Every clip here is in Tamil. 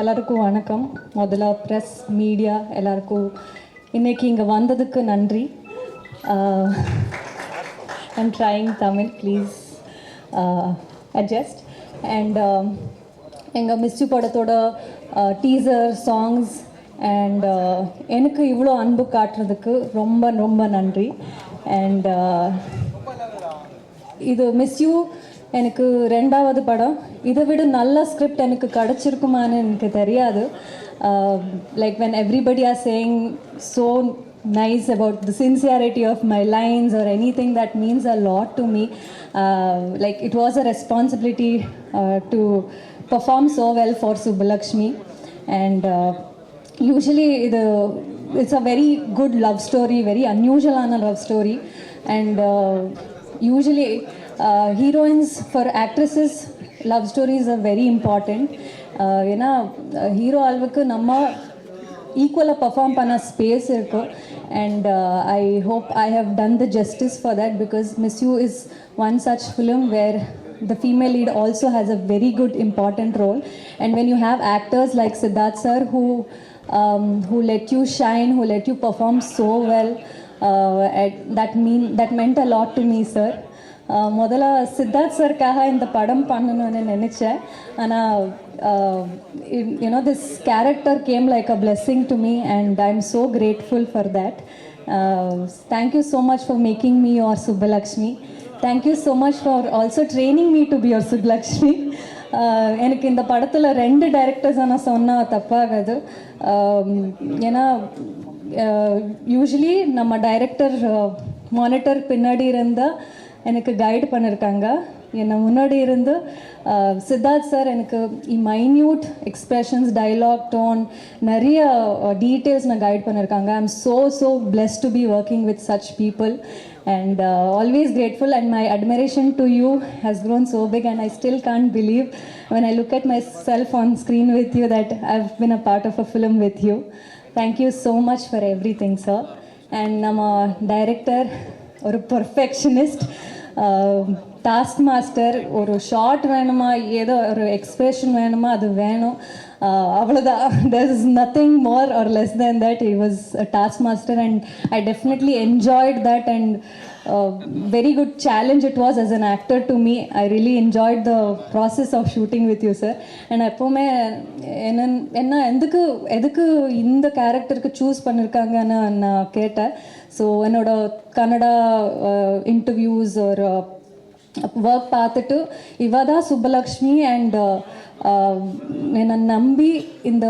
எல்லாருக்கும் வணக்கம். முதல்ல ப்ரெஸ் மீடியா எல்லாருக்கும். இன்றைக்கி இங்கே வந்ததுக்கு நன்றி. I'm trying Tamil please adjust and எங்கள் மிஸ்யூ படத்தோட டீசர் சாங்ஸ் அண்ட் எனக்கு இவ்வளோ அன்பு காட்டுறதுக்கு ரொம்ப ரொம்ப நன்றி. அண்ட் இது மிஸ்யூ எனக்கு ரெண்டாவது படம் இதை விட நல்ல ஸ்கிரிப்ட் எனக்கு கிடச்சிருக்குமான்னு எனக்கு தெரியாது like when everybody are saying so nice about the sincerity of my lines or anything that means a lot to me like it was a responsibility to perform so well for Subbulakshmi and usually இது it's a very good love story very அன்யூஷுவலான love story and usually heroines for actresses love stories are very important ஏன்னா ஹீரோ அளவுக்கு நம்ம ஈக்குவலாக பர்ஃபார்ம் பண்ண ஸ்பேஸ் இருக்கு and I hope I have done the justice for that because miss you is one such film where the female lead also has a very good important role and when you have actors like siddharth sir who um, who let you shine who let you perform so well uh, at- that mean that meant a lot to me sir Uh, முதல்ல சித்தார்த் சார்க்காக இந்த படம் பண்ணணும்னு நினச்சேன். ஆனால் you know this character came like a blessing to me and I am so grateful for that thank you so much for making me your Subbulakshmi thank you so much for also training me to be your Subbulakshmi எனக்கு இந்த படத்தில் ரெண்டு டைரக்டர்ஸ் நான் சொன்னால் தப்பாகாது. ஏன்னா யூஸ்வலி நம்ம டைரக்டர் மானிட்டர் பின்னாடி இருந்தால் எனக்கு கைடு பண்ணியிருக்காங்க என்னை முன்னாடி இருந்து அஹ், சித்தார்த் சார் எனக்கு மைன்யூட் எக்ஸ்பிரஷன்ஸ் டைலாக் டோன் நிறைய டீட்டெயில்ஸ் நான் கைட் பண்ணியிருக்காங்க I am so so bless to be working with such people and always grateful and my admiration to you has grown so big and I still can't believe when I look at myself on screen with you that I've been a part of a film with you. Thank you so much for everything, sir. And நம்ம டைரக்டர் ஒரு பர்ஃபெக்ஷனிஸ்ட் டாஸ்க் மாஸ்டர் ஒரு ஷார்ட் வேணுமா ஏதோ ஒரு எக்ஸ்பிரஷன் வேணுமா அது வேணும் Uh, அவ்வளோதான் there is nothing more or less than that he was a task master and I definitely enjoyed that and uh, very good challenge it was as an actor to me I really enjoyed the process of shooting with you sir and எப்போவுமே என்ன என்ன எதுக்கு எதுக்கு இந்த கேரக்டருக்கு சூஸ் பண்ணியிருக்காங்கன்னு நான் கேட்டேன் ஸோ என்னோட கன்னடா இன்டர்வியூஸ் ஒரு ஒர்க் பார்த்துட்டு இவ தான் சுப்பலக்ஷ்மி அண்ட் uh, uh, என்னை நம்பி இந்த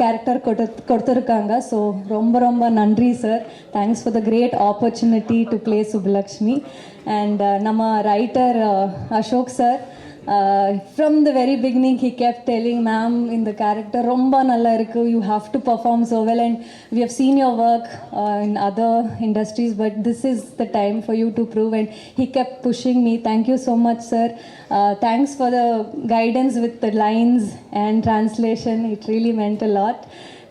கேரக்டர் கொடு கொடுத்துருக்காங்க. ஸோ ரொம்ப ரொம்ப நன்றி sir thanks for the great opportunity to play Subbulakshmi. And uh, நம்ம writer Ashok sir from the very beginning he kept telling ma'am இந்த கேரக்டர் ரொம்ப நல்லா இருக்கு you have to perform so well and we have seen your work in other industries but this is the time for you to prove and he kept pushing me thank you so much sir uh, thanks for the guidance with the lines and translation it really meant a lot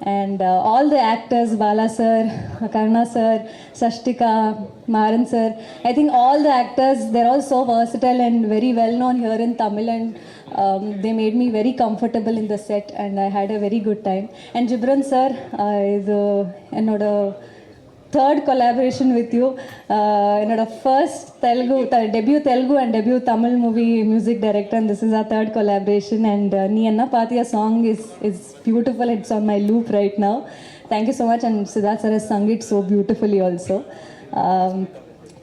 and uh, all the actors Bala sir, Karna sir, Sashtika, Maran sir. I think all the actors they're all so versatile and very well known here in Tamil and um, they made me very comfortable in the set and I had a very good time. And Jibran sir uh, is uh, another third collaboration with you என்னோட first Telugu debut Telugu and debut Tamil movie music director and this is our third collaboration and நீ என்ன பார்த்தியா song is is beautiful it's on my loop right now thank you so much and Siddharth sir has sung it so beautifully also um,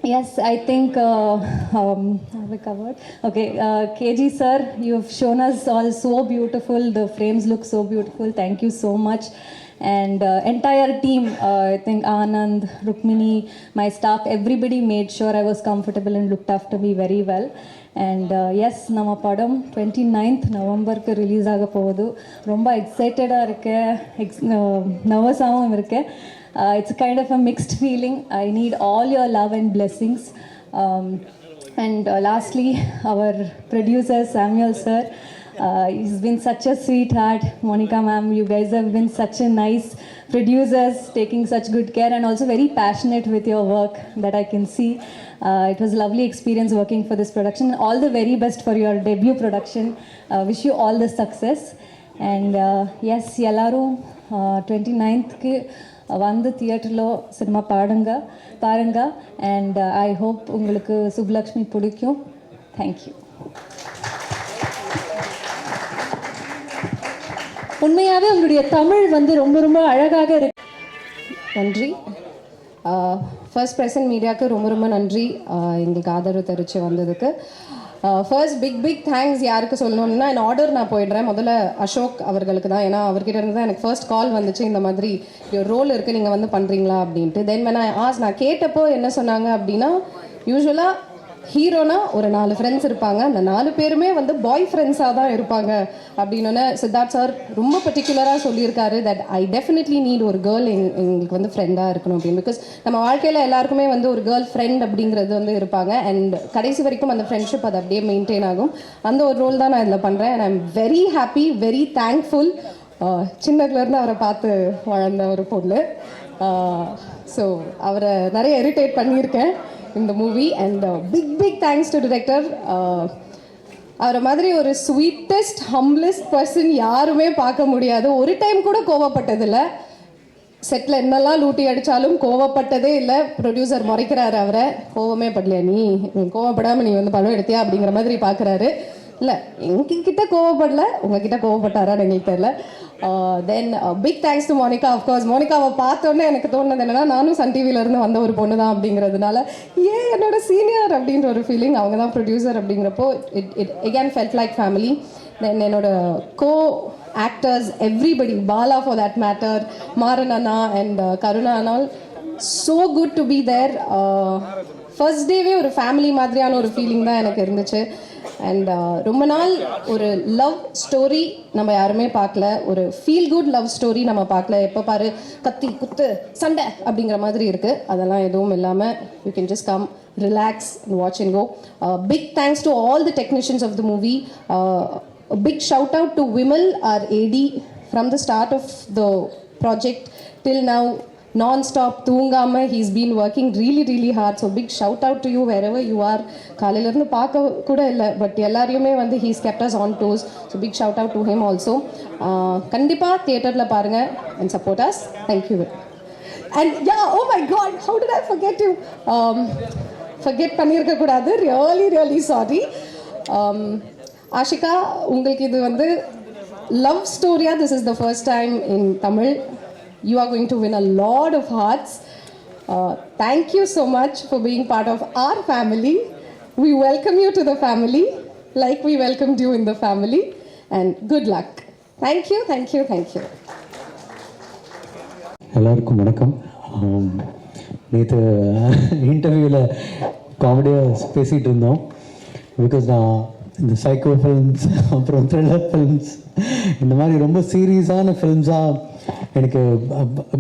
Yes, I think uh, um, have we covered? Okay, uh, KG sir, you've shown us all so beautiful. The frames look so beautiful. Thank you so much. And uh, entire team, uh, I think Anand, Rukmini, my staff, everybody made sure I was comfortable and looked after me very well. And yes நம்ம படம் டுவெண்ட்டி நைன்த் நவம்பருக்கு ரிலீஸ் ஆக போகுது ரொம்ப எக்ஸைட்டடாக இருக்கேன் எக்ஸ் நர்வஸாகவும் இருக்கேன் it's kind of a mixed feeling I need all your love and blessings and lastly our producer Samuel sir Uh, he's been such a sweetheart. Monica ma'am, you guys have been such a nice producers, taking such good care and also very passionate with your work that I can see. Uh, it was a lovely experience working for this production. All the very best for your debut production. Uh, wish you all the success. And uh, yes, Yalaru, uh, 29th. வந்து தியேட்டரில் சினிமா பாடுங்க பாருங்க அண்ட் ஐ ஹோப் உங்களுக்கு சுப்லக்ஷ்மி பிடிக்கும் தேங்க்யூ உண்மையாகவே உங்களுடைய தமிழ் வந்து ரொம்ப ரொம்ப அழகாக இருக்கு. நன்றி. ஃபர்ஸ்ட் பிரசன்ட் மீடியாவுக்கு ரொம்ப ரொம்ப நன்றி. எங்களுக்கு ஆதரவு தெரிவித்து வந்ததுக்கு. ஃபர்ஸ்ட் பிக் பிக் தேங்க்ஸ் யாருக்கு சொல்லணும்னா என் ஆர்டர் நான் போயிடுறேன். முதல்ல அசோக் அவர்களுக்கு தான். ஏன்னா அவர்கிட்ட இருந்து தான் எனக்கு ஃபர்ஸ்ட் கால் வந்துச்சு. இந்த மாதிரி ரோல் இருக்குது நீங்கள் வந்து பண்ணுறீங்களா அப்படின்ட்டு. தென் நான் ஆஸ் நான் கேட்டப்போ என்ன சொன்னாங்க அப்படின்னா யூஸ்வலாக ஹீரோனா ஒரு நாலு ஃப்ரெண்ட்ஸ் இருப்பாங்க. அந்த நாலு பேருமே வந்து பாய் ஃப்ரெண்ட்ஸாக தான் இருப்பாங்க. அப்படின்னு சித்தார்த் சார் ரொம்ப பர்டிகுலராக சொல்லியிருக்காரு தட் ஐ டெஃபினெட்லி நீட் ஒரு கேர்ள் எங் எங்களுக்கு வந்து ஃப்ரெண்டாக இருக்கணும் அப்படின்னு. பிகாஸ் நம்ம வாழ்க்கையில் எல்லாருக்குமே வந்து ஒரு கேர்ள் ஃப்ரெண்ட் அப்படிங்கிறது வந்து இருப்பாங்க. அண்ட் கடைசி வரைக்கும் அந்த ஃப்ரெண்ட்ஷிப் அது அப்படியே மெயின்டைன் ஆகும். அந்த ஒரு ரோல் தான் நான் இதில் பண்ணுறேன் and I am very happy very thankful சின்னதுலேருந்து அவரை பார்த்து வளர்ந்த ஒரு பொண்ணு. ஸோ அவரை நிறைய இரிட்டேட் பண்ணியிருக்கேன். இந்த movie and big big thanks to director அவரை மாதிரி ஒரு ஸ்வீட்டஸ்ட் ஹம்லஸ்ட் பர்சன் யாருமே பார்க்க முடியாது. ஒரு டைம் கூட கோவப்பட்டதில்ல. செட்டில் என்னெல்லாம் லூட்டி அடித்தாலும் கோவப்பட்டதே இல்லை. ப்ரொடியூசர் முறைக்கிறாரு அவரை. கோவமே படலையா நீ. கோவப்படாமல் நீ வந்து படம் எடுத்தியா அப்படிங்கிற மாதிரி பார்க்குறாரு. இல்லை எங்ககிட்ட கோவப்படல. உங்ககிட்ட கோவப்பட்டாரான்னு எங்களுக்கு தெரியல. Then big thanks to Monica of course மோனிகாவை பார்த்தோன்னே எனக்கு தோணுது என்னன்னா நானும் சன் டிவிலேருந்து வந்த ஒரு பொண்ணு தான் அப்படிங்கிறதுனால ஏன் என்னோட சீனியர் அப்படின்ற ஒரு ஃபீலிங் அவங்க தான் ப்ரொடியூசர் அப்படிங்கிறப்போ it it again felt like family then என்னோட co actors everybody Bala for that matter Maran Anna and Karuna அண்ணால் so good to be there first டேவே ஒரு ஃபேமிலி மாதிரியான ஒரு ஃபீலிங் தான் எனக்கு இருந்துச்சு. அண்ட் uh, ரொம்ப நாள் ஒரு லவ் ஸ்டோரி நம்ம யாருமே பார்க்கல. ஒரு ஃபீல் குட் லவ் ஸ்டோரி நம்ம பார்க்கல. எப்போ பாரு கத்தி குத்து சண்டை அப்படிங்கிற மாதிரி இருக்குது அதெல்லாம் எதுவும் இல்லாமல் you can just come relax and watch and go big thanks to all the technicians of the movie big shout out to Vimal R AD from the start of the project till now nonstop தூங்காமல் he's been working really really hard so big shout out to you wherever you are காலையிலேருந்து பார்க்க கூட இல்லை பட் எல்லாரையுமே வந்து he's kept us on toes so big shout out to him also கண்டிப்பாக தியேட்டரில் பாருங்கள் and support us thank you and yeah oh my God how did I forget you forget பண்ணியிருக்கக்கூடாது really really sorry Ashika உங்களுக்கு இது வந்து love ஸ்டோரியா this is the first time in Tamil you are going to win a lot of hearts thank you so much for being part of our family we welcome you to the family like we welcome you in the family and good luck thank you thank you thank you எல்லாருக்கும் வணக்கம் நேற்று இன்டர்வியூவில் காமெடியாக பேசிகிட்டு இருந்தோம் பிகாஸ் நான் இந்த சைக்கோ ஃபில்ம்ஸ் அப்புறம் த்ரில்லர் ஃபில்ம்ஸ் இந்த மாதிரி ரொம்ப சீரியஸான ஃபில்ம்ஸாக எனக்கு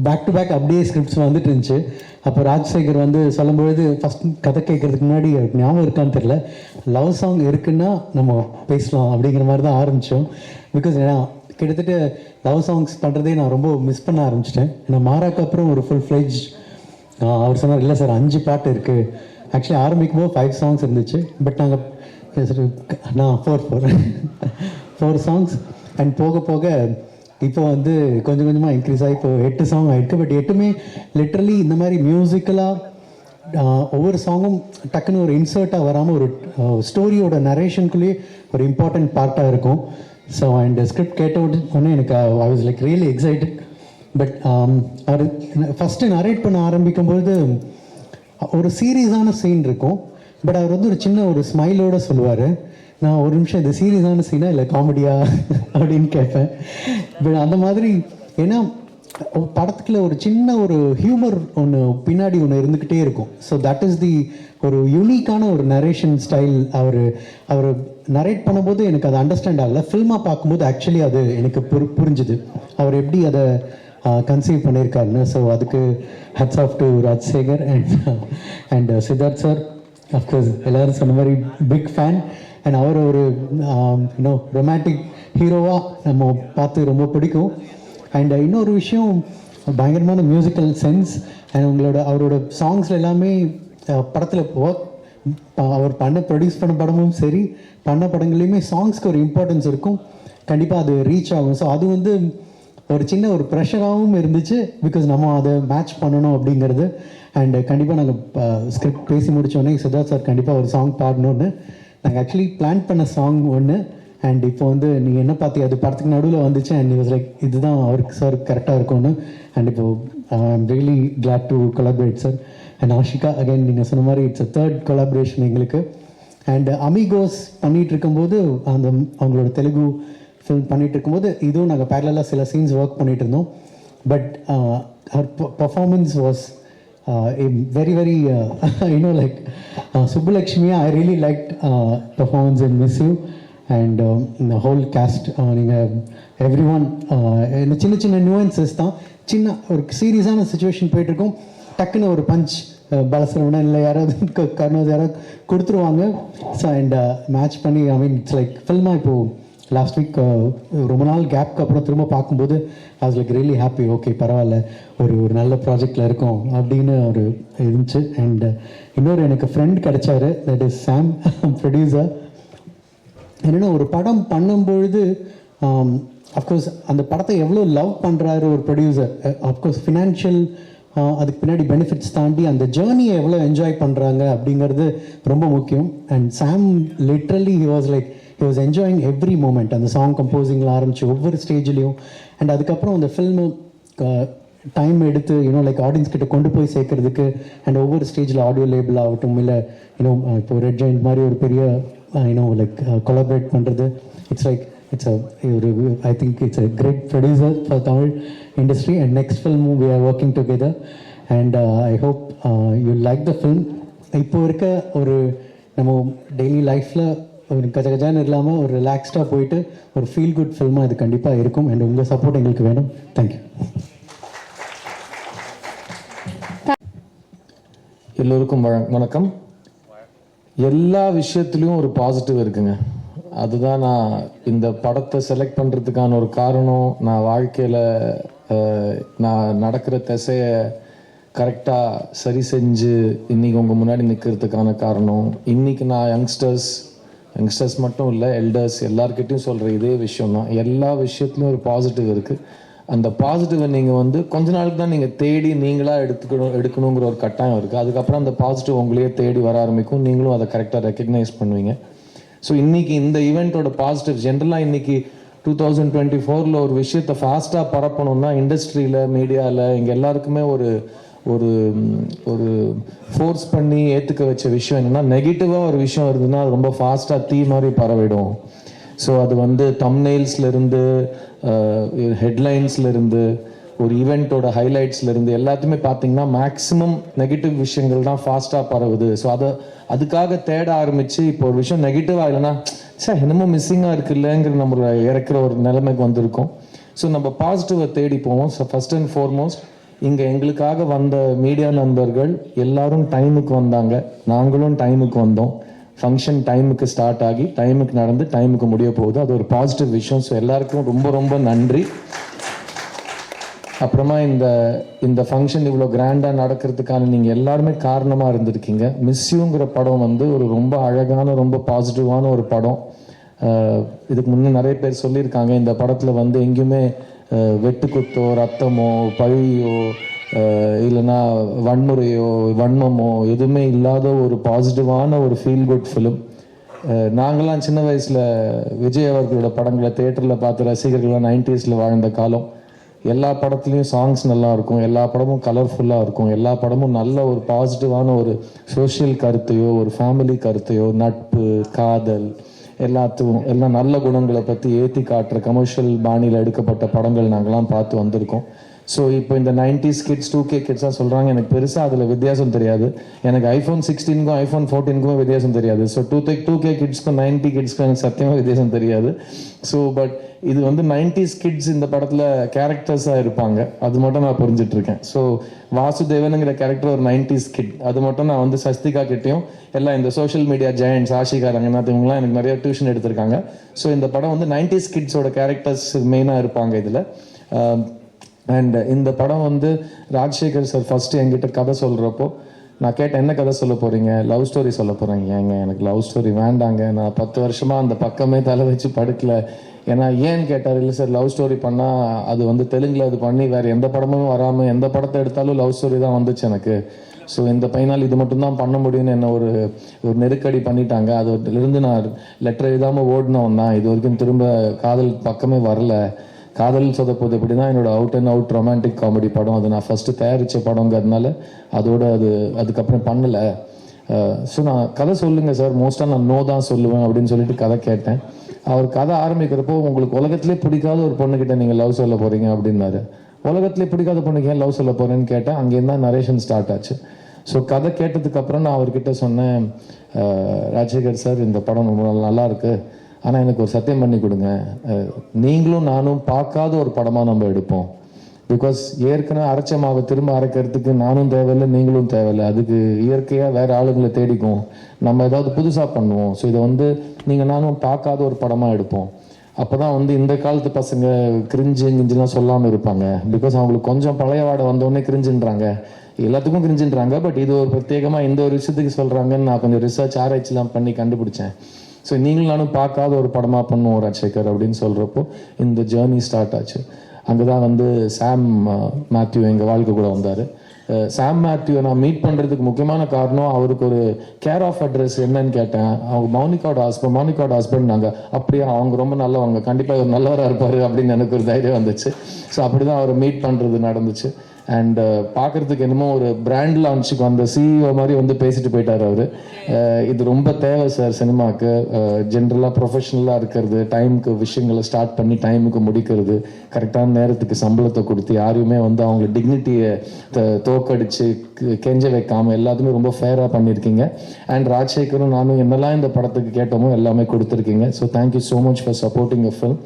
பேக் டு பேக் அப்படியே ஸ்கிரிப்ட்ஸ் வந்துட்டு இருந்துச்சு. அப்போ ராஜசேகர் வந்து சொல்லும்பொழுது ஃபஸ்ட் கதை கேட்கறதுக்கு முன்னாடி ஞாபகம் இருக்கான்னு தெரில லவ் சாங் இருக்குன்னா நம்ம பேசலாம் அப்படிங்கிற மாதிரி தான் ஆரம்பித்தோம் பிகாஸ் ஏன்னா கிட்டத்தட்ட லவ் சாங்ஸ் பண்ணுறதே நான் ரொம்ப மிஸ் பண்ண ஆரம்பிச்சிட்டேன். ஏன்னா மாறாக்கு அப்புறம் ஒரு ஃபுல் ஃப்ளெஜ் அவர் சொன்னார் இல்லை சார் அஞ்சு பாட்டு இருக்குது ஆக்சுவலி ஆரம்பிக்கும் போது ஃபைவ் சாங்ஸ் இருந்துச்சு. பட் நாங்கள் நான் four four four songs and போக போக இப்போ வந்து கொஞ்சம் கொஞ்சமாக இன்க்ரீஸ் ஆகி இப்போ எட்டு சாங் ஆகிருக்கு பட் எட்டுமே லிட்ரலி இந்த மாதிரி மியூசிக்கலாக ஒவ்வொரு சாங்கும் டக்குன்னு ஒரு இன்சர்ட்டாக வராமல் ஒரு ஸ்டோரியோட நரேஷனுக்குள்ளேயே ஒரு இம்பார்ட்டன்ட் பார்ட்டாக இருக்கும். ஸோ அண்ட் ஸ்கிரிப்ட் கேட்ட உடனே எனக்கு I was like really excited but our first narrate பண்ண ஆரம்பிக்கும்போது ஒரு சீரியஸான சீன் இருக்கும். பட் அவர் வந்து ஒரு சின்ன ஒரு ஸ்மைலோட சொல்லுவார். நான் ஒரு நிமிஷம் இது சீரியஸான சீனா இல்லை காமெடியா அப்படின்னு கேட்பேன். பட் அந்த மாதிரி ஏன்னா படத்துக்குள்ள ஒரு சின்ன ஒரு ஹியூமர் ஒன்று பின்னாடி ஒன்று இருந்துக்கிட்டே இருக்கும். ஸோ தட் இஸ் தி ஒரு யூனிக்கான ஒரு நரேஷன் ஸ்டைல் அவர் அவர் நரேட் பண்ணும்போது எனக்கு அது அண்டர்ஸ்டாண்ட் ஆகல. ஃபில்மாக பார்க்கும்போது ஆக்சுவலி அது எனக்கு புரி புரிஞ்சுது. அவர் எப்படி அதை கன்சீவ் பண்ணியிருக்காருன்னு. ஸோ அதுக்கு hats off to Rajasekar and and Siddharth sir of course எல்லாரும் சொன்ன மாதிரி பிக் ஃபேன் அண்ட் அவர் ஒரு யூனோ ரொமான்டிக் ஹீரோவாக நம்ம பார்த்து ரொம்ப பிடிக்கும். அண்ட் இன்னொரு விஷயம் பயங்கரமான மியூசிக்கல் சென்ஸ் அண்ட் உங்களோட அவரோட சாங்ஸில் எல்லாமே படத்தில் ஒர்க் அவர் பண்ண ப்ரொடியூஸ் பண்ண படமும் சரி பண்ண படங்கள்லையுமே சாங்ஸ்க்கு ஒரு இம்பார்ட்டன்ஸ் இருக்கும். கண்டிப்பாக அது ரீச் ஆகும். ஸோ அது வந்து ஒரு சின்ன ஒரு ப்ரெஷராகவும் இருந்துச்சு பிகாஸ் நம்ம அதை மேட்ச் பண்ணணும் அப்படிங்கிறது. அண்ட் கண்டிப்பாக நாங்கள் ஸ்கிரிப்ட் பேசி முடித்தோடனே சுதா சார் கண்டிப்பாக ஒரு சாங் பாடணும்னு நாங்கள் ஆக்சுவலி பிளான் பண்ண சாங் ஒன்று அண்ட் இப்போ வந்து நீ என்ன பார்த்தி அது படத்துக்கு நடுவில் வந்துச்சு அண்ட் வாஸ் லைக் இதுதான் அவருக்கு சார் கரெக்டாக இருக்கும்னு. அண்ட் இப்போ I'm really glad to collaborate sir and Ashika again நீங்கள் சொன்ன மாதிரி இட்ஸ் அ தேர்ட் கொலாபரேஷன் எங்களுக்கு. அண்ட் அமிகோஸ் பண்ணிகிட்டு இருக்கும்போது அந்த அவங்களோட தெலுங்கு ஃபில்ம் பண்ணிகிட்டு இருக்கும்போது இதுவும் நாங்கள் பேரலாக சில சீன்ஸ் ஒர்க் பண்ணிகிட்டு இருந்தோம். But her performance was very very you know like சுப்புலக்ஷ்மியா I really like performance in Miss You and இந்த ஹோல் கேஸ்ட் நீங்கள் எவ்ரி ஒன் சின்ன சின்ன நியூவன்சஸ் தான். சின்ன ஒரு சீரியஸான சுச்சுவேஷன் போயிட்டுருக்கோம். டக்குன்னு ஒரு பஞ்ச் uh, பலசரவணன் இல்லை யாராவது க- யாராவது கொடுத்துருவாங்க. ஸோ அண்ட் மேட்ச் பண்ணி ஐ மீன் இட்ஸ் லைக் ஃபில்மாக இப்போது லாஸ்ட் வீக் uh, ரொம்ப நாள் கேப்க்கு அப்புறம் திரும்ப பார்க்கும்போது I like really happy okay பரவாயில்ல. ஒரு ஒரு நல்ல ப்ராஜெக்டில் இருக்கோம் அப்படின்னு ஒரு இருந்துச்சு. அண்ட் uh, இன்னொரு எனக்கு ஃப்ரெண்ட் கிடைச்சாரு. தட் இஸ் சாம் ப்ரொடியூசர் என்னென்னா ஒரு படம் பண்ணும்பொழுது um, அஃப்கோர்ஸ் அந்த படத்தை எவ்வளோ லவ் பண்ணுறாரு ஒரு ப்ரொடியூசர் அஃப்கோர்ஸ் ஃபினான்ஷியல் அதுக்கு பின்னாடி பெனிஃபிட்ஸ் தாண்டி அந்த ஜேர்னியை எவ்வளோ என்ஜாய் பண்ணுறாங்க அப்படிங்கிறது ரொம்ப முக்கியம். And Sam literally he was like he was enjoying every moment அந்த சாங் கம்போசிங்கில் ஆரம்பிச்சு ஒவ்வொரு ஸ்டேஜ்லேயும் அண்ட் அதுக்கப்புறம் அந்த ஃபில்மு டைம் எடுத்து யூனோ லைக் ஆடியன்ஸ் கிட்ட கொண்டு போய் சேர்க்கறதுக்கு அண்ட் ஒவ்வொரு ஸ்டேஜில் ஆடியோ லேபிள் ஆகட்டும் இல்லை யூனோ இப்போ ரெட் ஜெயிண்ட் மாதிரி ஒரு பெரிய யூனோ லைக் கொலாபரேட் பண்ணுறது இட்ஸ் லைக் இட்ஸ் ஒரு I think it's a great producer for Tamil industry and next film we are working together and I hope you like the film இப்போ இருக்க ஒரு நம்ம டெய்லி லைஃப்பில் ஒரு கஜ கஜான்னு இல்லாமல் ஒரு ரிலாக்ஸ்டாக போயிட்டு ஒரு ஃபீல் குட் ஃபில்மாக இது கண்டிப்பாக இருக்கும். அண்ட் உங்கள் சப்போர்ட் எங்களுக்கு வேணும். தேங்க்யூ எல்லோருக்கும் வணக்கம். எல்லா விஷயத்துலையும் ஒரு பாசிட்டிவ் இருக்குங்க. அதுதான் நான் இந்த படத்தை செலக்ட் பண்ணுறதுக்கான ஒரு காரணம். நான் வாழ்க்கையில் நான் நடக்கிற திசையை கரெக்டாக சரி செஞ்சு இன்றைக்கி உங்கள் முன்னாடி நிற்கிறதுக்கான காரணம். இன்றைக்கி நான் யங்ஸ்டர்ஸ் யங்ஸ்டர்ஸ் மட்டும் இல்லை எல்டர்ஸ் எல்லாருக்கிட்டையும் சொல்கிற இதே விஷயம் தான் எல்லா விஷயத்துலையும் ஒரு பாசிட்டிவ் இருக்குது அந்த பாசிட்டிவை நீங்கள் வந்து கொஞ்ச நாளுக்கு தான் நீங்கள் தேடி நீங்களாக எடுத்துக்கணும் எடுக்கணுங்கிற ஒரு கட்டாயம் இருக்குது அதுக்கப்புறம் அந்த பாசிட்டிவ் உங்களையே தேடி வர ஆரம்பிக்கும். நீங்களும் அதை கரெக்டாக ரெக்கக்னைஸ் பண்ணுவீங்க. ஸோ இன்னைக்கு இந்த ஈவெண்ட்டோட பாசிட்டிவ் ஜென்ரலாக இன்னைக்கு டூ தௌசண்ட் டுவெண்ட்டி ஃபோரில் ஒரு விஷயத்தை ஃபாஸ்ட்டாக பரப்பணும்னா இண்டஸ்ட்ரியில் மீடியாவில் இங்கே எல்லாருக்குமே ஒரு ஒரு ஒரு ஃபோர்ஸ் பண்ணி ஏற்றுக்க வச்ச விஷயம் என்னென்னா நெகட்டிவாக ஒரு விஷயம் இருந்ததுன்னா அது ரொம்ப ஃபாஸ்ட்டாக தீ மாதிரி பரவிடும். ஸோ அது வந்து தம்நெயில்ஸ்லேருந்து ஹெட்லைன்ஸ்லேருந்து இருந்து ஒரு ஈவெண்ட்டோட ஹைலைட்ஸ்ல இருந்து எல்லாத்தையுமே பார்த்தீங்கன்னா மேக்ஸிமம் நெகட்டிவ் விஷயங்கள் தான் ஃபாஸ்ட்டாக பரவுது. ஸோ அதை அதுக்காக தேட ஆரம்பிச்சு இப்போ ஒரு விஷயம் நெகட்டிவாக இல்லைன்னா சார் என்னமோ மிஸ்ஸிங்காக இருக்குல்லங்கிற நம்மளோட இறக்குற ஒரு நிலைமைக்கு வந்திருக்கோம். ஸோ நம்ம பாசிட்டிவை தேடி போவோம். ஸோ ஃபர்ஸ்ட் அண்ட் ஃபார்மோஸ்ட் இங்கே எங்களுக்காக வந்த மீடியா நண்பர்கள் எல்லாரும் டைமுக்கு வந்தாங்க. நாங்களும் டைமுக்கு வந்தோம். ஃபங்க்ஷன் டைமுக்கு ஸ்டார்ட் ஆகி டைமுக்கு நடந்து டைமுக்கு முடிய போகுது. அது ஒரு பாசிட்டிவ் விஷயம். ஸோ எல்லாருக்கும் ரொம்ப ரொம்ப நன்றி. அப்புறமா இந்த இந்த ஃபங்க்ஷன் இவ்வளோ கிராண்டாக நடக்கிறதுக்கான நீங்கள் எல்லாருமே காரணமாக இருந்திருக்கீங்க. மிஸ்யூங்கிற படம் வந்து ஒரு ரொம்ப அழகான ரொம்ப பாசிட்டிவான ஒரு படம். இதுக்கு முன்னே நிறைய பேர் சொல்லியிருக்காங்க. இந்த படத்தில் வந்து எங்கேயுமே வெட்டுக்குத்தோ ரத்தமோ பழியோ இல்லைன்னா வன்முறையோ வன்மமோ எதுவுமே இல்லாத ஒரு பாசிட்டிவான ஒரு ஃபீல் குட் ஃபிலிம் நாங்களாம் சின்ன வயசில் விஜய் அவர்களோட படங்களை தேட்டரில் பார்த்து ரசிகர்களாக நைன்டிஸில் வாழ்ந்த காலம். எல்லா படத்துலேயும் சாங்ஸ் நல்லா இருக்கும் எல்லா படமும் கலர்ஃபுல்லாக இருக்கும். எல்லா படமும் நல்ல ஒரு பாசிட்டிவான ஒரு சோஷியல் கருத்தையோ ஒரு ஃபேமிலி கருத்தையோ நட்பு காதல் எல்லாத்துக்கும் எல்லாம் நல்ல குணங்களை பற்றி ஏற்றி காட்டுற கமர்ஷியல் பாணியில் எடுக்கப்பட்ட படங்கள் நாங்கள்லாம் பார்த்து வந்திருக்கோம். ஸோ இப்போ இந்த நைன்டிஸ் கிட்ஸ் டூ கே கிட்ஸாக சொல்கிறாங்க எனக்கு பெருசாக அதில் வித்தியாசம் தெரியாது. எனக்கு ஐஃபோன் சிக்ஸ்டீனுக்கும் ஐஃபோன் ஃபோர்டீனுக்கும் வித்தியாசம் தெரியாது. So to the two K கிட்ஸ்க்கும் ninety கிட்ஸ்க்கும் எனக்கு சத்தியமாக வித்தியாசம் தெரியாது. ஸோ பட் இது வந்து நைன்டிஸ் கிட்ஸ் இந்த படத்தில் கேரக்டர்ஸாக இருப்பாங்க. அது மட்டும் நான் புரிஞ்சிட்ருக்கேன். ஸோ வாசுதேவனுங்கிற கேரக்டர் ஒரு நைன்டிஸ் கிட் அது மட்டும் நான் வந்து சஸ்திகா கிட்டேயும் எல்லாம் இந்த social media giants Ashika Ranganath எனக்கு நிறைய டியூஷன் எடுத்திருக்காங்க. ஸோ இந்த படம் வந்து நைன்டிஸ் கிட்ஸோட கேரக்டர்ஸ் மெயினாக இருப்பாங்க இதில். அண்ட் இந்த படம் வந்து ராஜசேகர் சார் ஃபர்ஸ்ட் என்கிட்ட கதை சொல்கிறப்போ நான் கேட்டேன் என்ன கதை சொல்ல போகிறீங்க லவ் ஸ்டோரி சொல்ல போகிறீங்க ஏங்க எனக்கு லவ் ஸ்டோரி வேண்டாங்க. நான் பத்து வருஷமாக அந்த பக்கமே தலை வச்சு படுக்கல. ஏன்னா ஏன்னு கேட்டார் இல்லை சார் லவ் ஸ்டோரி பண்ணால் அது வந்து தெலுங்கில் அது பண்ணி வேறு எந்த படமும் வராமல் எந்த படத்தை எடுத்தாலும் லவ் ஸ்டோரி தான் வந்துச்சு எனக்கு. ஸோ இந்த பையனால் இது மட்டும்தான் பண்ண முடியும்னு என்ன ஒரு ஒரு நெருக்கடி பண்ணிட்டாங்க. அதுலேருந்து நான் லெட்டர் எழுதாமல் ஓடினவன் தான். இது வரைக்கும் திரும்ப காதல் பக்கமே வரல. காதல் சொதப்போது எப்படின்னா என்னோட out and out romantic comedy படம். அது நான் ஃபஸ்ட்டு தயாரித்த படங்கிறதுனால அதோட அது அதுக்கப்புறம் பண்ணலை. ஸோ நான் கதை சொல்லுங்கள் சார் மோஸ்ட்டாக நான் நோ தான் சொல்லுவேன் அப்படின்னு சொல்லிட்டு கதை கேட்டேன். அவர் கதை ஆரம்பிக்கிறப்போ உங்களுக்கு உலகத்திலே பிடிக்காத ஒரு பொண்ணுக்கிட்ட நீங்கள் லவ் சொல்ல போகிறீங்க அப்படின்னாரு. உலகத்திலே பிடிக்காத பொண்ணுக்கு ஏன் லவ் சொல்ல போகிறேன்னு கேட்டேன். அங்கேருந்து தான் நரேஷன் ஸ்டார்ட் ஆச்சு. ஸோ கதை கேட்டதுக்கப்புறம் நான் அவர்கிட்ட சொன்னேன் ராஜசேகர் சார் இந்த படம் ரொம்ப நல்லா- இருக்குது ஆனால் எனக்கு ஒரு சத்தியம் பண்ணி கொடுங்க. நீங்களும் நானும் பார்க்காத ஒரு படமாக நம்ம எடுப்போம். பிகாஸ் ஏற்கனவே அரைச்ச மாவை திரும்ப அரைக்கிறதுக்கு நானும் தேவையில்லை நீங்களும் தேவையில்லை. அதுக்கு இயற்கையாக வேறு ஆளுங்களை தேடிக்கும். நம்ம ஏதாவது புதுசாக பண்ணுவோம். ஸோ இதை வந்து நீங்கள் நானும் பார்க்காத ஒரு படமாக எடுப்போம். அப்போ தான் வந்து இந்த காலத்து பசங்க கிரிஞ்சு கிஞ்சுலாம் சொல்லாமல் இருப்பாங்க. பிகாஸ் அவங்களுக்கு கொஞ்சம் பழைய வாடை வந்தோடனே கிரிஞ்சுன்றாங்க. எல்லாத்துக்கும் கிரிஞ்சுன்றாங்க. பட் இது ஒரு பிரத்யேகமாக இந்த ஒரு விஷயத்துக்கு சொல்கிறாங்கன்னு நான் கொஞ்சம் ரிசர்ச் ஆராய்ச்சிலாம் பண்ணி கண்டுபிடிச்சேன். ஸோ நீங்களும் நானும் பார்க்காத ஒரு படமாக பண்ணுவோம் ராஜசேகர் அப்படின்னு சொல்கிறப்போ இந்த ஜேர்னி ஸ்டார்ட் ஆச்சு. அங்கே தான் வந்து சாம் மேத்யூ எங்கள் வாழ்க்கை கூட வந்தார். சாம் மேத்யூவை நான் மீட் பண்ணுறதுக்கு முக்கியமான காரணம் அவருக்கு ஒரு கேர் ஆஃப் அட்ரஸ் என்னன்னு கேட்டேன். அவங்க மௌனிகாவோட ஹஸ்பண்ட் மௌனிகாவோட ஹஸ்பண்ட் நாங்கள் அப்படியே அவங்க ரொம்ப நல்லவங்க கண்டிப்பாக இவர் நல்லவராக இருப்பார் அப்படின்னு எனக்கு ஒரு தைரியம் வந்துச்சு. ஸோ அப்படி தான் அவரை மீட் பண்ணுறது நடந்துச்சு. அண்ட் பார்க்கறதுக்கு என்னமோ ஒரு பிராண்ட் லான்ச்சுக்கு வந்த சிஇஓ மாதிரி வந்து பேசிட்டு போயிட்டார் அவர். இது ரொம்ப தேவை சார் சினிமாக்கு ஜென்ரலாக ப்ரொஃபஷனலாக இருக்கிறது டைமுக்கு விஷயங்களை ஸ்டார்ட் பண்ணி டைமுக்கு முடிக்கிறது. கரெக்டான நேரத்துக்கு சம்பளத்தை கொடுத்து யாரையுமே வந்து அவங்க டிக்னிட்டியை தோக்கடிச்சு கெஞ்ச வைக்காம எல்லாத்துமே ரொம்ப ஃபேராக பண்ணியிருக்கீங்க. அண்ட் ராஜசேகரும் நானும் என்னெல்லாம் இந்த படத்துக்கு கேட்டோமோ எல்லாமே கொடுத்துருக்கீங்க. So thank you so much for supporting a film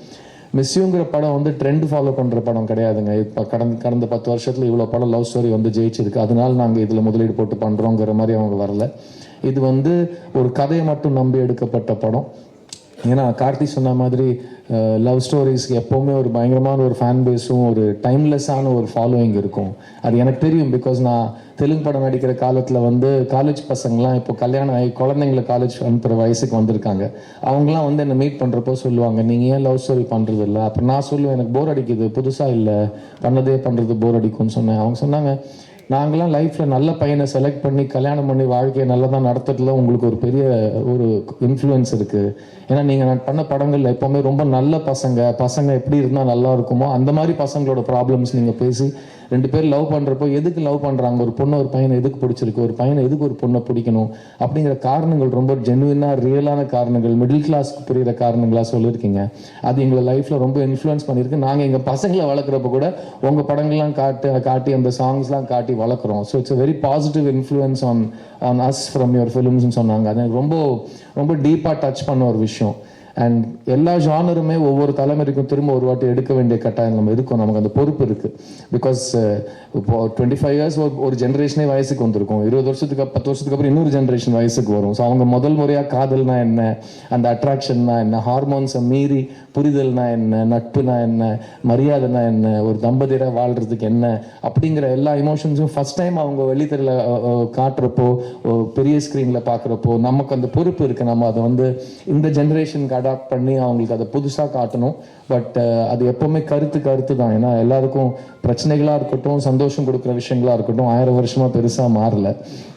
மிஸ்யூங்கிற படம் வந்து ட்ரெண்ட் ஃபாலோ பண்ணுற படம் கிடையாதுங்க. இப்போ கடந்த கடந்த பத்து வருஷத்தில் இவ்வளோ படம் லவ் ஸ்டோரி வந்து ஜெயிச்சிருக்கு. அதனால நாங்கள் இதில் முதலீடு போட்டு பண்ணுறோங்கிற மாதிரி அவங்க வரல. இது வந்து ஒரு கதையை மட்டும் நம்பி எடுக்கப்பட்ட படம். ஏன்னா கார்த்தி சொன்ன மாதிரி லவ் ஸ்டோரிஸ்க்கு எப்போவுமே ஒரு பயங்கரமான ஒரு ஃபேன் பேஸும் ஒரு டைம்லெஸ்ஸான ஒரு ஃபாலோயிங் இருக்கும். அது எனக்கு தெரியும் பிகாஸ் நான் தெலுங்கு படம் நடிக்கிற காலத்தில் வந்து காலேஜ் பசங்களாம் இப்போ கல்யாணம் ஆகி குழந்தைங்கள காலேஜ் அனுப்புகிற வயசுக்கு வந்திருக்காங்க. அவங்களாம் வந்து என்னை மீட் பண்ணுறப்போ சொல்லுவாங்க நீங்கள் ஏன் லவ் ஸ்டோரி பண்ணுறது இல்லை அப்போ நான் சொல்லுவேன் எனக்கு போர் அடிக்குது புதுசாக இல்லை பண்ணதே பண்ணுறது போர் அடிக்கும்னு சொன்னேன். அவங்க சொன்னாங்க நாங்களாம் லைஃப்பில் நல்ல பையனை செலக்ட் பண்ணி கல்யாணம் பண்ணி வாழ்க்கையை நல்லா தான் நடத்துறதுல உங்களுக்கு ஒரு பெரிய ஒரு இன்ஃப்ளூயன்ஸ் இருக்குது ஏன்னா நீங்கள் பண்ண படங்கள்ல எப்போவுமே ரொம்ப நல்ல பசங்க பசங்க எப்படி இருந்தால் நல்லா இருக்குமோ அந்த மாதிரி பசங்களோட ப்ராப்ளம்ஸ் நீங்கள் பேசி ரெண்டு பேர் லவ் பண்ணுறப்போ எதுக்கு லவ் பண்ணுறாங்க ஒரு பொண்ணு ஒரு பையனை எதுக்கு பிடிச்சிருக்கு? ஒரு பையனை எதுக்கு ஒரு பொண்ணை பிடிக்கணும்? அப்படிங்கிற காரணங்கள் ரொம்ப ஜென்வினாக ரியலான காரணங்கள் மிடில் கிளாஸ்க்கு புரிகிற காரணங்களாக சொல்லியிருக்கீங்க. அது எங்களை லைஃப்பில் ரொம்ப இன்ஃப்ளூயன்ஸ் பண்ணியிருக்கு. நாங்கள் எங்கள் பசங்களை வளர்க்குறப்ப கூட உங்கள் படங்கள்லாம் காட்டு காட்டி அந்த சாங்ஸ்லாம் காட்டி வளர்க்குறோம். So it's very positive influence on on us from your ஃபிலிம்ஸ்னு சொன்னாங்க. அது ரொம்ப ரொம்ப டீப்பாக டச் பண்ண ஒரு விஷயம். அண்ட் எல்லா ஜானருமே ஒவ்வொரு தலைமுறைக்கும் திரும்ப ஒரு வாட்டி எடுக்க வேண்டிய கட்டாயம் நம்ம இருக்கும். நமக்கு அந்த பொறுப்பு இருக்கு. பிகாஸ் uh, இப்போ டுவெண்ட்டி ஃபைவ் இயர்ஸ் ஒரு ஜென்ரேஷனே வயசுக்கு வந்திருக்கும். இருபது வருஷத்துக்கு பத்து வருஷத்துக்கு அப்புறம் இன்னொரு ஜென்ரேஷன் வயசுக்கு வரும். ஸோ அவங்க முதல் முறையாக காதல்னா என்ன? அந்த அட்ராக்ஷன்னா என்ன? ஹார்மோன்ஸை மீறி புரிதல்னா என்ன நட்புனா என்ன மரியாதைனா என்ன ஒரு தம்பதியராக வாழ்றதுக்கு என்ன அப்படிங்கிற எல்லா இமோஷன்ஸும் ஃபர்ஸ்ட் டைம் அவங்க வெளித்தரில் காட்டுறப்போ பெரிய ஸ்க்ரீனில் பார்க்குறப்போ நமக்கு அந்த பொறுப்பு இருக்குது நம்ம அதை வந்து இந்த ஜென்ரேஷனுக்கு அடாப்ட் பண்ணி அவங்களுக்கு அதை புதுசாக காட்டணும். பட் uh, அது எப்போவுமே கருத்து கருத்து தான் ஏன்னா எல்லாருக்கும் பிரச்சனைகளாக இருக்கட்டும் சந்தோஷம் கொடுக்குற விஷயங்களாக இருக்கட்டும் ஆயிரம் வருஷமாக பெருசாக மாறல.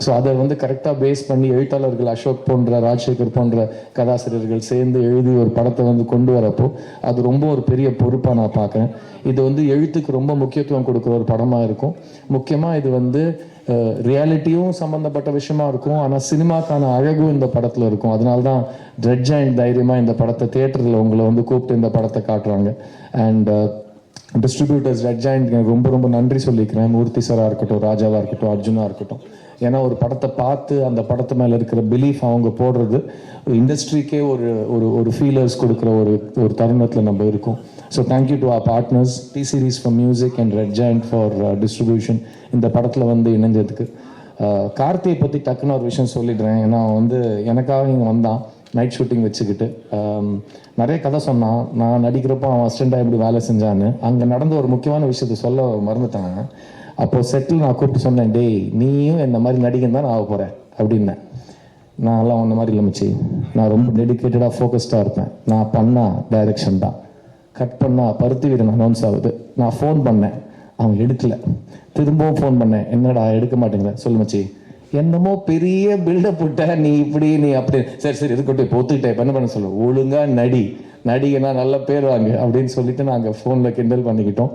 ஸோ அதை வந்து கரெக்டாக பேஸ் பண்ணி எழுத்தாளர்கள் அசோக் போன்ற ராஜசேகர் போன்ற கதாசிரியர்கள் சேர்ந்து எழுதி ஒரு படத்தை வந்து கொண்டு வரப்போ அது ரொம்ப ஒரு பெரிய பொறுப்பாக நான் பார்க்குறேன். இது வந்து எழுத்துக்கு ரொம்ப முக்கியத்துவம் கொடுக்குற ஒரு படமாக இருக்கும். முக்கியமாக இது வந்து ரியாலிட்டியும் சம்மந்தப்பட்ட விஷயமா இருக்கும். ஆனால் சினிமாக்கான அழகும் இந்த படத்தில் இருக்கும். அதனால தான் ட்ரெட் ஜாயிண்ட் தைரியமாக இந்த படத்தை தேட்டரில் உங்களை வந்து கூப்பிட்டு இந்த படத்தை காட்டுறாங்க. அண்ட் டிஸ்ட்ரிபியூட்டர்ஸ் ரெட் ஜாயிண்ட் ரொம்ப ரொம்ப நன்றி சொல்லிக்கிறேன். மூர்த்தி சராக இருக்கட்டும் ராஜாவாக இருக்கட்டும் அர்ஜுனா இருக்கட்டும். ஏன்னா ஒரு படத்தை பார்த்து அந்த படத்து மேலே இருக்கிற பிலீஃப் அவங்க போடுறது இண்டஸ்ட்ரிக்கே ஒரு ஒரு ஒரு ஃபீலர்ஸ் கொடுக்குற ஒரு ஒரு தருணத்தில் நம்ம இருக்கோம். So thank you to our partners T Series for music and Red Giant for distribution இந்த படத்தில் வந்து இணைஞ்சதுக்கு. கார்த்தியை பற்றி டக்குன்னு ஒரு விஷயம் சொல்லிடுறேன். ஏன்னா வந்து எனக்காக இங்கே வந்தான். நைட் ஷூட்டிங் வச்சுக்கிட்டு. நிறைய கதை சொன்னான். நான் நடிக்கிறப்போ அவன் அசிஸ்டண்டாக எப்படி வேலை செஞ்சான்னு. அங்கே நடந்த ஒரு முக்கியமான விஷயத்த சொல்ல மறந்துட்டாங்க அப்போது செட்டில் நான் கூப்பிட்டு சொன்னேன். டேய் நீயும் இந்த மாதிரி நடிகன் தான் நான் ஆக போகிறேன் அப்படின்னேன் எல்லாம் அந்த மாதிரி இல்லை மச்சி. நான் ரொம்ப டெடிக்கேட்டடாக ஃபோக்கஸ்டாக இருப்பேன். நான் பண்ணா டைரக்ஷன் தான். கட் பண்ணால் பருத்தி வீரன் அனௌன்ஸ் ஆகுது. நான் ஃபோன் பண்ணேன். அவன் எடுக்கல. திரும்பவும் ஃபோன் பண்ணேன். என்னடா எடுக்க மாட்டேங்கிற? சொல்லு மச்சி. என்னமோ பெரிய பில்டப் விட்ட நீ இப்படி நீ அப்படி. சரி சரி இருக்கட்டும் இப்போ ஒத்துக்கிட்டேன் என்ன பண்ண சொல்லு? ஒழுங்கா நடி. நடிகனா நல்ல பேர் வாங்க. அப்படின்னு சொல்லிட்டு நாங்கள் ஃபோனில் கிண்டல் பண்ணிக்கிட்டோம்.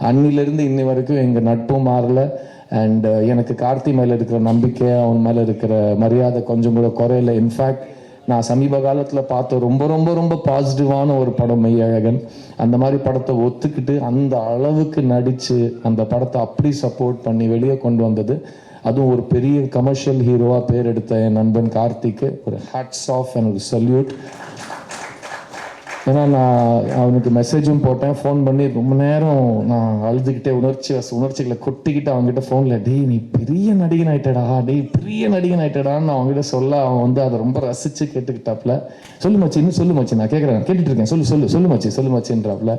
அன்னிலிருந்து இன்னி வரைக்கும் எங்கள் நட்பும் மாறல. அண்ட் எனக்கு கார்த்தி மேலே இருக்கிற நம்பிக்கை அவன் மேலே இருக்கிற மரியாதை கொஞ்சம் கூட குறையில. இன்ஃபேக்ட் நான் சமீப காலத்தில் பார்த்த ரொம்ப ரொம்ப ரொம்ப பாசிட்டிவான ஒரு படம் மெய்யழகன். அந்த மாதிரி படத்தை ஒத்துக்கிட்டு அந்த அளவுக்கு நடித்து அந்த படத்தை அப்படி சப்போர்ட் பண்ணி வெளியே கொண்டு வந்தது. அதுவும் ஒரு பெரிய கமர்ஷியல் ஹீரோவாக பேர் எடுத்த என் நண்பன் கார்த்திக்கு ஒரு ஹேட்ஸ் ஆஃப் அண்ட் ஒரு சல்யூட் ஏன்னா நான் அவனுக்கு மெசேஜும் போட்டேன் ஃபோன் பண்ணி ரொம்ப நேரம் நான் அழுதுகிட்டே உணர்ச்சி உணர்ச்சிகளை கொட்டிக்கிட்டு அவன்கிட்ட ஃபோனில் டேய் நீ பெரிய நடிகன் ஆயிட்டடா டேய் பெரிய நடிகன் ஆயிட்டடான்னு அவங்ககிட்ட சொல்ல அவன் வந்து அதை ரொம்ப ரசித்து கேட்டுக்கிட்டாப்ல சொல்லு மச்சி இன்னும் சொல்லு மச்சி நான் கேட்குறேன் கேட்டுட்டு இருக்கேன் சொல்லு சொல்லு சொல்லு மச்சி சொல்லு மச்சின்றாப்ல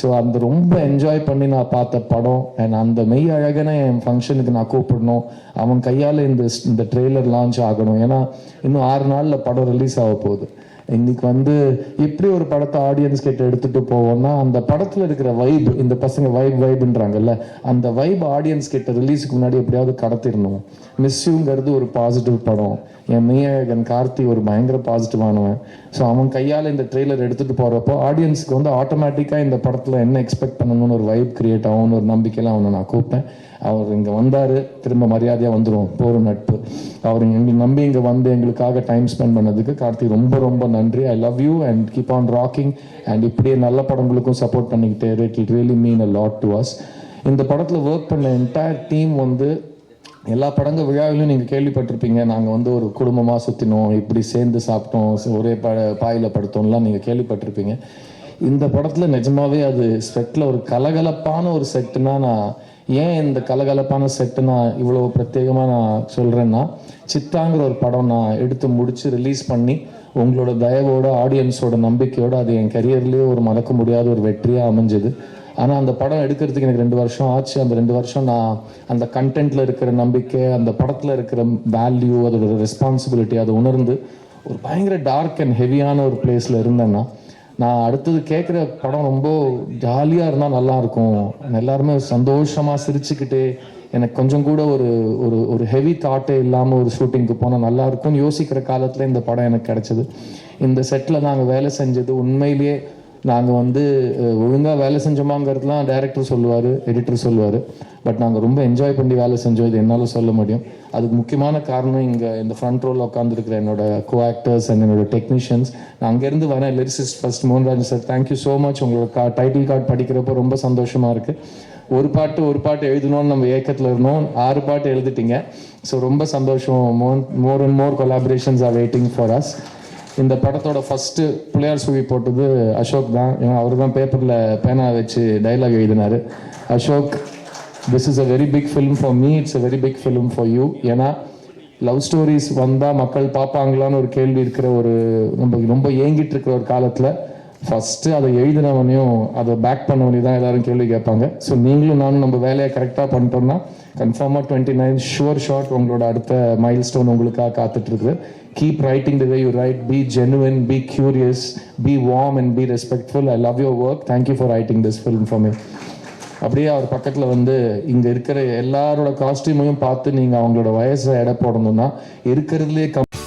ஸோ அந்த ரொம்ப என்ஜாய் பண்ணி நான் பார்த்த படம் அண்ட் அந்த மெய் அழகனை என் ஃபங்க்ஷனுக்கு நான் கூப்பிடணும். அவன் கையால் இந்த இந்த ட்ரெய்லர் லான்ச் ஆகணும். ஏன்னா இன்னும் ஆறு நாளில் படம் ரிலீஸ் ஆக போகுது. இன்னைக்கு வந்து எப்படி ஒரு படத்தை ஆடியன்ஸ் கிட்ட எடுத்துட்டு போவோம்னா அந்த படத்துல இருக்கிற வைப் இந்த பசங்க வைப் வைப்ன்றாங்கல்ல அந்த வைப் ஆடியன்ஸ் கிட்ட ரிலீஸுக்கு முன்னாடி எப்படியாவது கடத்திடணும். மிஸ்யூங்கிறது ஒரு பாசிட்டிவ் படம். என் மெய்யழகன் கார்த்தி ஒரு பயங்கர பாசிட்டிவானவன் ஸோ அவன் கையால் இந்த ட்ரெய்லர் எடுத்துட்டு போறப்போ ஆடியன்ஸ்க்கு வந்து ஆட்டோமேட்டிக்காக இந்த படத்துல என்ன எக்ஸ்பெக்ட் பண்ணணும்னு ஒரு வைப் கிரியேட் ஆகும்னு ஒரு நம்பிக்கையெல்லாம் அவனை நான் கூப்பிட்டேன். அவர் இங்கே வந்தார் திரும்ப மரியாதையாக வந்துரும் போற நட்பு. அவர் எங்களை நம்பி இங்கே வந்து எங்களுக்காக டைம் ஸ்பெண்ட் பண்ணதுக்கு கார்த்திக் ரொம்ப ரொம்ப நன்றி. I love you and keep on rocking and இப்படியே நல்ல படங்களுக்கும் சப்போர்ட் பண்ணிக்கிட்டே it it really mean a lot to us இந்த படத்தில் ஒர்க் பண்ண என்டையர் டீம் வந்து எல்லா படங்க விழாவிலும் நீங்கள் கேள்விப்பட்டிருப்பீங்க. நாங்கள் வந்து ஒரு குடும்பமாக சுற்றினோம் இப்படி சேர்ந்து சாப்பிட்டோம் ஒரே ப பாயில் படுத்தோம்லாம் நீங்கள் கேள்விப்பட்டிருப்பீங்க. இந்த படத்தில் நிஜமாவே அது செட்டில் ஒரு கலகலப்பான ஒரு செட்டுனா நான் ஏன் இந்த கலகலப்பான செட்டு நான் இவ்வளோ பிரத்யேகமாக நான் சொல்கிறேன்னா சித்தாங்கிற ஒரு படம் நான் எடுத்து முடித்து ரிலீஸ் பண்ணி உங்களோட தயவோட ஆடியன்ஸோட நம்பிக்கையோட அது என் கரியர்லேயே ஒரு மறக்க முடியாத ஒரு வெற்றியாக அமைஞ்சது. ஆனால் அந்த படம் எடுக்கிறதுக்கு எனக்கு ரெண்டு வருஷம் ஆச்சு. அந்த ரெண்டு வருஷம் நான் அந்த கண்டென்ட்டில் இருக்கிற நம்பிக்கை அந்த படத்தில் இருக்கிற வேல்யூ அதோட ரெஸ்பான்சிபிலிட்டி அதை உணர்ந்து ஒரு பயங்கர டார்க் அண்ட் ஹெவியான ஒரு பிளேஸில் இருந்தேன்னா நான் அடுத்தது கேட்குற படம் ரொம்ப ஜாலியாக இருந்தால் நல்லா இருக்கும். எல்லாருமே சந்தோஷமாக சிரிச்சுக்கிட்டே எனக்கு கொஞ்சம் கூட ஒரு ஒரு ஒரு ஹெவி தாட்டே இல்லாமல் ஒரு ஷூட்டிங்க்கு போனால் நல்லா இருக்கும்னு யோசிக்கிற காலத்தில் இந்த படம் எனக்கு கிடைச்சது. இந்த செட்டில் நாங்கள் வேலை செஞ்சது. உண்மையிலேயே நாங்கள் வந்து ஒழுங்காக வேலை செஞ்சோமாங்கிறதுலாம் டைரக்டர் சொல்லுவார் எடிட்டர் சொல்லுவார். பட் நாங்கள் ரொம்ப என்ஜாய் பண்ணி வேலை செஞ்சோம். இது என்னால் சொல்ல முடியும். அதுக்கு முக்கியமான காரணம் இங்கே இந்த ஃப்ரண்ட் ரோல் உட்காந்துருக்கிற என்னோட கோ ஆக்டர்ஸ் அண்ட் என்னோட டெக்னீஷியன்ஸ் நான் அங்கேருந்து வரேன் lyricist first Mohanrajan sir thank you so much உங்களோட கா டைட்டில் கார்டு படிக்கிறப்போ ரொம்ப சந்தோஷமாக இருக்குது ஒரு பாட்டு ஒரு பாட்டு எழுதணும்னு நம்ம ஏக்கத்தில் இருந்தோம். ஆறு பாட்டு எழுதிட்டீங்க. ஸோ ரொம்ப சந்தோஷம். More more and more collaborations are waiting for us இந்த படத்தோட ஃபஸ்ட்டு பிள்ளையார் சுவி போட்டது அசோக் தான். ஏன்னா அவர் தான் பேப்பரில் பேனா வச்சு டைலாக் எழுதினார். Ashok this is a very big film for me it's a very big film for you ஏன்னா லவ் ஸ்டோரிஸ் வந்தால் மக்கள் பார்ப்பாங்களான்னு ஒரு கேள்வி இருக்கிற ஒரு நம்ம ரொம்ப ஏங்கிட்டு இருக்கிற ஒரு காலத்தில் ஃபஸ்ட்டு அதை எழுதினவனையும் அதை பேக் பண்ணவனையும் தான் எல்லாரும் கேள்வி கேட்பாங்க. ஸோ நீங்களும் நானும் நம்ம வேலையை கரெக்டாக பண்ணிட்டோம்னா கன்ஃபார்மாக டுவெண்ட்டி நைன் ஷுவர் ஷார்ட் உங்களோட அடுத்த மைல் ஸ்டோன் உங்களுக்காக காத்துட்டு keep keep writing way you you write be genuine be be be warm and be respectful love love work. Work you for writing this film for me அப்படியே அவர் பக்கத்தில் வந்து இங்கே இருக்கிற எல்லாரோட காஸ்டியூமையும் பார்த்து நீங்கள் அவங்களோட வயசை எடை போடணும்னா இருக்கிறதுலே கம்